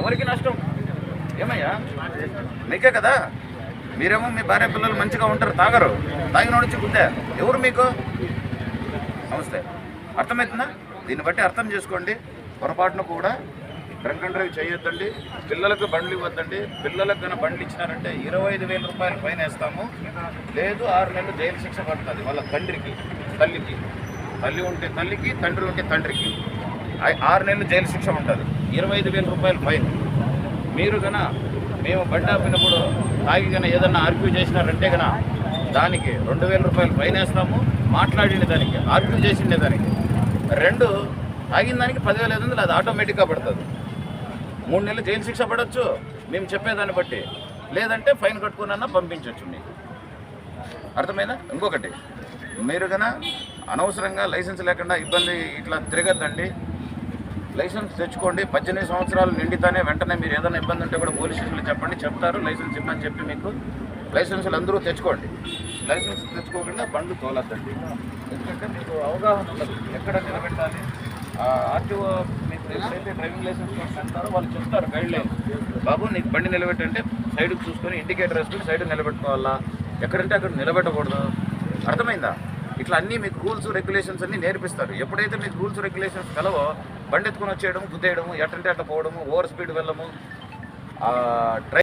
ఎవరికి నష్టం? ఏమయ్యా? మీకే కదా? మీరేమో మీ భార్య పిల్లలు మంచిగా ఉంటారు తాగరు. తాగిన నుంచి గుద్దా ఎవరు మీకు? నమస్తే. అర్థమవుతుందా? దీన్ని బట్టి అర్థం చేసుకోండి. పొరపాటును కూడా డ్రంక్ అండ్ డ్రైవ్ చేయొద్దండి. పిల్లలకు బండ్లు ఇవ్వద్దండి. పిల్లలకు కన్నా బండ్లు ఇచ్చినారంటే ఇరవై ఐదు వేల రూపాయలు పైన వేస్తాము. లేదు ఆరు నెలలు జైలు శిక్ష పడుతుంది వాళ్ళ తండ్రికి తల్లికి. తల్లి ఉంటే తల్లికి తండ్రి ఉంటే తండ్రికి. ఆరు నెలలు జైలు శిక్ష ఉంటుంది. ఇరవై ఐదు వేల రూపాయలు ఫైన్. మీరు గన మేము బండి ఆపినప్పుడు తాగి గన ఏదన్నా ఆర్గ్యూ చేసినారంటే గన దానికి రెండు వేల రూపాయలు ఫైన్ వేస్తాము మాట్లాడిన దానికి ఆర్గ్యూ చేసిండే దానికి. రెండు తాగిన దానికి పదివేల ఐదు వందలు అది ఆటోమేటిక్గా పడుతుంది. మూడు నెలలు జైలు శిక్ష పడవచ్చు మేము చెప్పేదాన్ని బట్టి. లేదంటే ఫైన్ కట్టుకున్నా పంపించవచ్చు మీకు. అర్థమైందా? ఇంకొకటి మీరు గన అనవసరంగా లైసెన్స్ లేకుండా ఇబ్బంది ఇట్లా తిరగద్దండి. లైసెన్స్ తెచ్చుకోండి. పద్దెనిమిది సంవత్సరాలు నిండితేనే వెంటనే మీరు ఏదైనా ఇబ్బంది ఉంటే కూడా పోలీస్ స్టేషన్లో చెప్పండి. చెప్తారు. లైసెన్స్ ఇమ్మని చెప్పి మీకు లైసెన్సులు అందరూ తెచ్చుకోండి. లైసెన్స్ తెచ్చుకోకుండా బండ్లు తోలద్దండి. ఎందుకంటే మీకు అవగాహన ఉండదు. ఎక్కడ నిలబెట్టాలి? ఆర్టీఓ మీకు ఎప్పుడైతే డ్రైవింగ్ లైసెన్స్ అంటారో వాళ్ళు చెప్తారు గైడ్ లైన్ బాబు నీకు బండి నిలబెట్టంటే సైడ్కి చూసుకొని ఇండికేటర్ వేసుకొని సైడ్ నిలబెట్టుకోవాలా? ఎక్కడంటే అక్కడ నిలబెట్టకూడదు. అర్థమైందా? ఇట్లా అన్నీ మీకు రూల్స్ రెగ్యులేషన్స్ అన్నీ నేర్పిస్తారు. ఎప్పుడైతే మీకు రూల్స్ రెగ్యులేషన్స్ కలవో బండి ఎత్తుకొని వచ్చేయడం గుద్దేయడము ఎట్టంటే అట్లా పోవడము ఓవర్ స్పీడ్ వెళ్ళము డ్రై